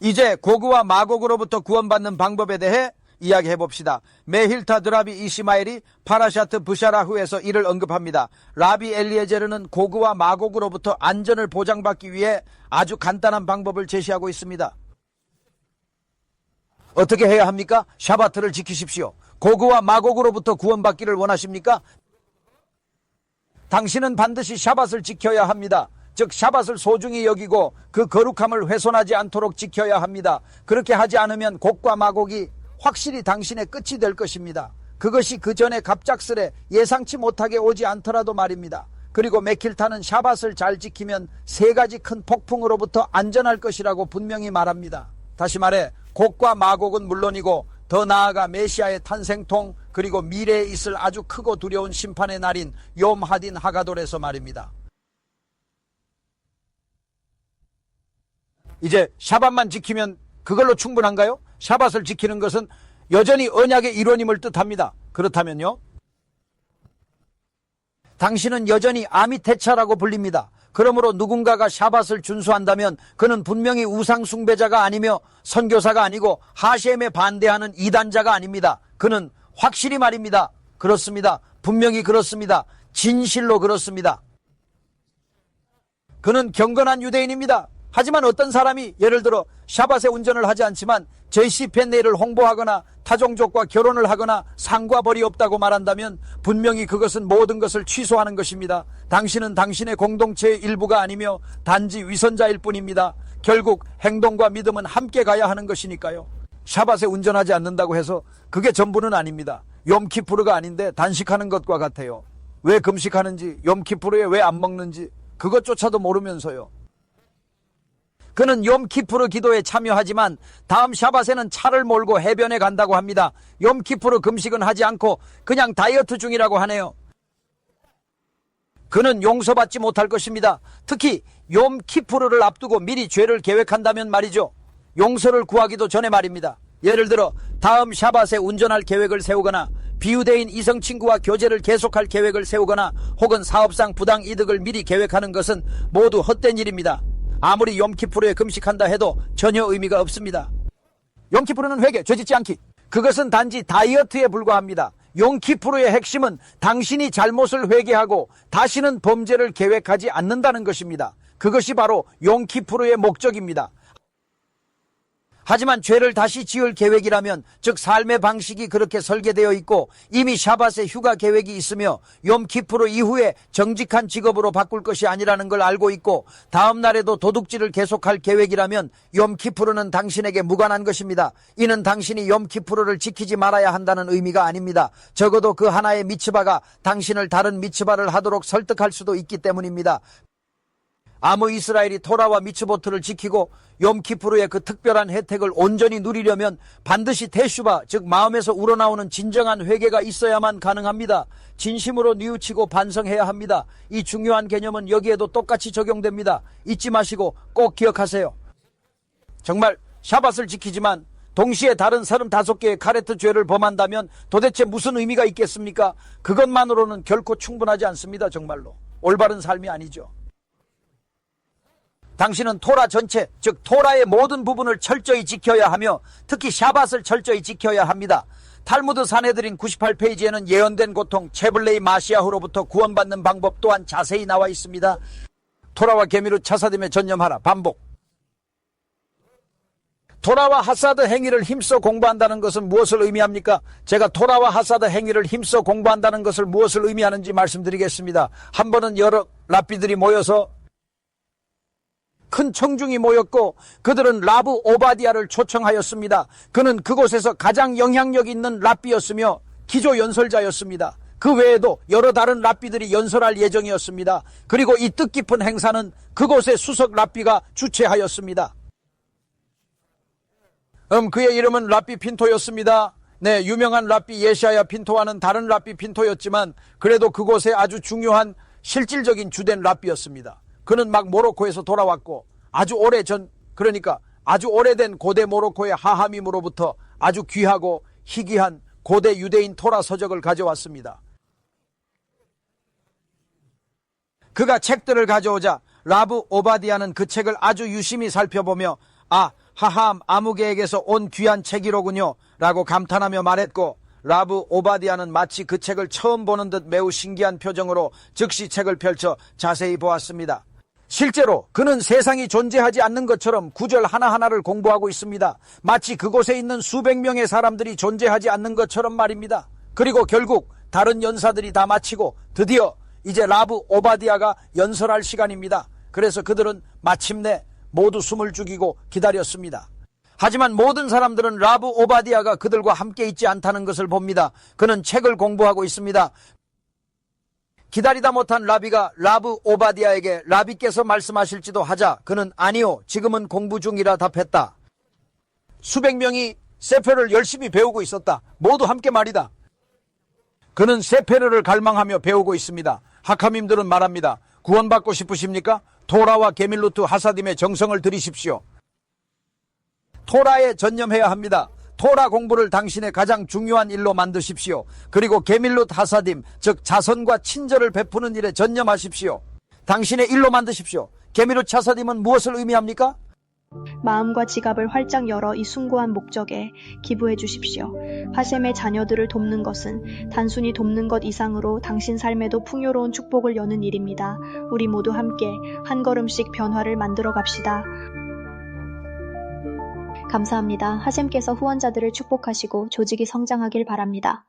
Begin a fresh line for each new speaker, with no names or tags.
이제 고구와 마곡으로부터 구원받는 방법에 대해 이야기해 봅시다. 메힐타 드라비 이시마엘이 파라샤트 부샤라후에서 이를 언급합니다. 라비 엘리에제르는 고구와 마곡으로부터 안전을 보장받기 위해 아주 간단한 방법을 제시하고 있습니다. 어떻게 해야 합니까? 샤바트를 지키십시오. 고구와 마곡으로부터 구원받기를 원하십니까? 당신은 반드시 샤밧을 지켜야 합니다. 즉 샤밧을 소중히 여기고 그 거룩함을 훼손하지 않도록 지켜야 합니다. 그렇게 하지 않으면 곡과 마곡이 확실히 당신의 끝이 될 것입니다. 그것이 그 전에 갑작스레 예상치 못하게 오지 않더라도 말입니다. 그리고 메킬타는 샤밧을 잘 지키면 세 가지 큰 폭풍으로부터 안전할 것이라고 분명히 말합니다. 다시 말해 곡과 마곡은 물론이고 더 나아가 메시아의 탄생통 그리고 미래에 있을 아주 크고 두려운 심판의 날인 욤 하딘 하가돌에서 말입니다. 이제 샤밧만 지키면 그걸로 충분한가요? 샤밧을 지키는 것은 여전히 언약의 일원임을 뜻합니다. 그렇다면요? 당신은 여전히 아미테차라고 불립니다. 그러므로 누군가가 샤밧을 준수한다면 그는 분명히 우상 숭배자가 아니며 선교사가 아니고 하셴에 반대하는 이단자가 아닙니다. 그는 확실히 말입니다. 그렇습니다. 분명히 그렇습니다. 진실로 그렇습니다. 그는 경건한 유대인입니다. 하지만 어떤 사람이 예를 들어 샤밧에 운전을 하지 않지만 JC펜네를 홍보하거나 타종족과 결혼을 하거나 상과 벌이 없다고 말한다면 분명히 그것은 모든 것을 취소하는 것입니다. 당신은 당신의 공동체의 일부가 아니며 단지 위선자일 뿐입니다. 결국 행동과 믿음은 함께 가야 하는 것이니까요. 샤밧에 운전하지 않는다고 해서 그게 전부는 아닙니다. 염키푸르가 아닌데 단식하는 것과 같아요. 왜 금식하는지, 염키푸르에 왜 안 먹는지 그것조차도 모르면서요. 그는 염키푸르 기도에 참여하지만 다음 샤밧에는 차를 몰고 해변에 간다고 합니다. 염키푸르 금식은 하지 않고 그냥 다이어트 중이라고 하네요. 그는 용서받지 못할 것입니다. 특히 염키푸르를 앞두고 미리 죄를 계획한다면 말이죠. 용서를 구하기도 전에 말입니다. 예를 들어 다음 샤밧에 운전할 계획을 세우거나 비유대인 이성 친구와 교제를 계속할 계획을 세우거나 혹은 사업상 부당 이득을 미리 계획하는 것은 모두 헛된 일입니다. 아무리 염키푸르에 금식한다 해도 전혀 의미가 없습니다. 용키푸르는 회개, 죄짓지 않기. 그것은 단지 다이어트에 불과합니다. 용키푸르의 핵심은 당신이 잘못을 회개하고 다시는 범죄를 계획하지 않는다는 것입니다. 그것이 바로 용키푸르의 목적입니다. 하지만 죄를 다시 지을 계획이라면 즉 삶의 방식이 그렇게 설계되어 있고 이미 샤밧의 휴가 계획이 있으며 염키푸르 이후에 정직한 직업으로 바꿀 것이 아니라는 걸 알고 있고 다음 날에도 도둑질을 계속할 계획이라면 염키푸르는 당신에게 무관한 것입니다. 이는 당신이 염키푸르를 지키지 말아야 한다는 의미가 아닙니다. 적어도 그 하나의 미츠바가 당신을 다른 미츠바를 하도록 설득할 수도 있기 때문입니다. 아무 이스라엘이 토라와 미츠보트를 지키고 염키푸르의 그 특별한 혜택을 온전히 누리려면 반드시 테슈바 즉 마음에서 우러나오는 진정한 회개가 있어야만 가능합니다. 진심으로 뉘우치고 반성해야 합니다. 이 중요한 개념은 여기에도 똑같이 적용됩니다. 잊지 마시고 꼭 기억하세요. 정말 샤밧을 지키지만 동시에 다른 35개의 카레트 죄를 범한다면 도대체 무슨 의미가 있겠습니까? 그것만으로는 결코 충분하지 않습니다. 정말로. 올바른 삶이 아니죠. 당신은 토라 전체, 즉 토라의 모든 부분을 철저히 지켜야 하며 특히 샤밧을 철저히 지켜야 합니다. 탈무드 사내들인 98페이지에는 예언된 고통 체블레이 마시아후로부터 구원받는 방법 또한 자세히 나와 있습니다. 토라와 개미로 차사됨에 전념하라. 반복. 토라와 하사드 행위를 힘써 공부한다는 것은 무엇을 의미합니까? 제가 토라와 하사드 행위를 힘써 공부한다는 것을 무엇을 의미하는지 말씀드리겠습니다. 한 번은 여러 랍비들이 모여서 큰 청중이 모였고 그들은 라브 오바디아를 초청하였습니다. 그는 그곳에서 가장 영향력 있는 랍비였으며 기조 연설자였습니다. 그 외에도 여러 다른 랍비들이 연설할 예정이었습니다. 그리고 이 뜻깊은 행사는 그곳의 수석 랍비가 주최하였습니다. 음, 그의 이름은 랍비 핀토였습니다. 네, 유명한 랍비 예샤야 핀토와는 다른 랍비 핀토였지만 그래도 그곳에 아주 중요한 실질적인 주된 랍비였습니다. 그는 막 모로코에서 돌아왔고 아주 오래 전 그러니까 아주 오래된 고대 모로코의 하하밈으로부터 아주 귀하고 희귀한 고대 유대인 토라 서적을 가져왔습니다. 그가 책들을 가져오자 라브 오바디아는 그 책을 아주 유심히 살펴보며 아 하함 아무개에게서 온 귀한 책이로군요. 라고 감탄하며 말했고, 라브 오바디아는 마치 그 책을 처음 보는 듯 매우 신기한 표정으로 즉시 책을 펼쳐 자세히 보았습니다. 실제로 그는 세상이 존재하지 않는 것처럼 구절 하나하나를 공부하고 있습니다. 마치 그곳에 있는 수백 명의 사람들이 존재하지 않는 것처럼 말입니다. 그리고 결국 다른 연사들이 다 마치고 드디어 이제 라브 오바디아가 연설할 시간입니다. 그래서 그들은 마침내 모두 숨을 죽이고 기다렸습니다. 하지만 모든 사람들은 라브 오바디아가 그들과 함께 있지 않다는 것을 봅니다. 그는 책을 공부하고 있습니다. 기다리다 못한 라비가 라브 오바디아에게 라비께서 말씀하실지도 하자 그는 아니요 지금은 공부 중이라 답했다. 수백 명이 세페를 열심히 배우고 있었다. 모두 함께 말이다. 그는 세페르를 갈망하며 배우고 있습니다. 하카밈들은 말합니다. 구원받고 싶으십니까? 토라와 게밀루트 하사딤의 정성을 들이십시오. 토라에 전념해야 합니다. 토라 공부를 당신의 가장 중요한 일로 만드십시오. 그리고 게밀룻 하사딤, 즉 자선과 친절을 베푸는 일에 전념하십시오. 당신의 일로 만드십시오. 게밀룻 하사딤은 무엇을 의미합니까?
마음과 지갑을 활짝 열어 이 숭고한 목적에 기부해 주십시오. 하셈의 자녀들을 돕는 것은 단순히 돕는 것 이상으로 당신 삶에도 풍요로운 축복을 여는 일입니다. 우리 모두 함께 한 걸음씩 변화를 만들어 갑시다. 감사합니다. 하셈께서 후원자들을 축복하시고 조직이 성장하길 바랍니다.